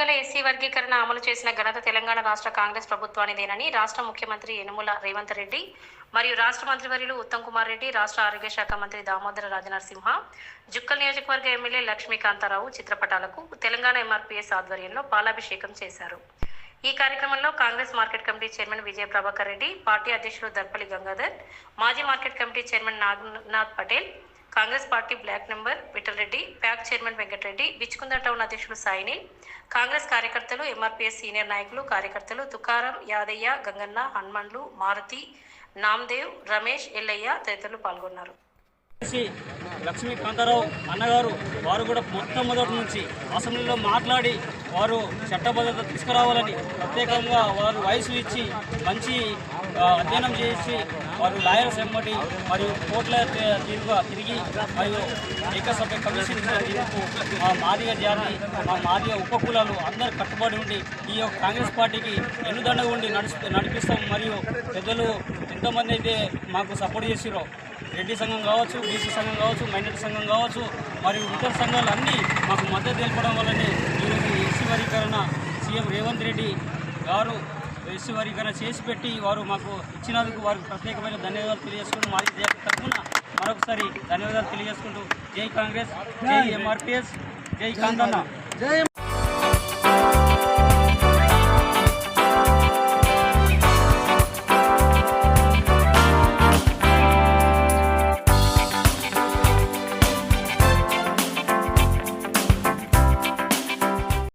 మాదిగల ఎస్సీ వర్గీకరణ అమలు చేసిన ఘనత తెలంగాణ రాష్ట్ర కాంగ్రెస్ ప్రభుత్వానిదేనని రాష్ట్ర ముఖ్యమంత్రి యనుమల రేవంత్ రెడ్డి మరియు రాష్ట్ర మంత్రివర్యులు ఉత్తమ్ కుమార్ రెడ్డి రాష్ట్ర ఆరోగ్య శాఖ మంత్రి దామోదర రాజనరసింహ జుక్కల్ నియోజకవర్గ ఎమ్మెల్యే లక్ష్మీకాంతారావు చిత్రపటాలకు తెలంగాణ ఎంఆర్పీఎస్ ఆధ్వర్యంలో పాలాభిషేకం చేశారు. ఈ కార్యక్రమంలో Congress market committee chairman Vijaya Prabhakar Reddy party అధ్యక్షులు దర్పల్లి గంగాధర్ మాజీ market committee chairman Naganath Patel Congress party block number Vittalreddy PAC chairman Venkatreddy Bichkunda town అధ్యక్షులు సాయిని కాంగ్రెస్ కార్యకర్తలు ఎంఆర్పీఎస్ సీనియర్ నాయకులు కార్యకర్తలు తుకారం యాదయ్య గంగన్న హనుమండ్లు మారుతి నామ్దేవ్ రమేష్ ఎల్లయ్య తదితరులు పాల్గొన్నారు. లక్ష్మీకాంతారావు అన్నగారు వారు కూడా మొట్టమొదటి నుంచి అసెంబ్లీలో మాట్లాడి వారు చట్టబద్ధత తీసుకురావాలని ప్రత్యేకంగా వారు వయసు ఇచ్చి మంచి అధ్యయనం చేసి వారు లాయర్స్ వెంబడి మరియు కోర్టుల తీరుగా తిరిగి మరియు ఏకసభ్య కమిషన్ ఇచ్చిన తీర్పు మా మాదిగ జాతి మా మాదిగ ఉపకులాలు అందరు కట్టుబడి ఉండి ఈ యొక్క కాంగ్రెస్ పార్టీకి ఎన్నుదండగా ఉండి నడిపి నడిపిస్తాం మరియు పెద్దలు ఎంతమంది అయితే మాకు సపోర్ట్ చేసిరో రెడ్డి సంఘం కావచ్చు బీసీ సంఘం కావచ్చు మైనార్టీ సంఘం కావచ్చు మరియు ఇతర సంఘాలు అన్నీ మాకు మద్దతు తెలపడం వల్లనే ఈరోజు రేవంత్ రెడ్డి గారు ఎస్సీ వర్గీకరణ చేసి పెట్టి వారు మాకు ఇచ్చినందుకు వారికి ప్రత్యేకమైన ధన్యవాదాలు తెలియజేసుకుంటూ మాది జయ తరఫున మరొకసారి ధన్యవాదాలు తెలియజేసుకుంటూ జై కాంగ్రెస్ జై ఎంఆర్పిఎస్ జై కాంతన్న.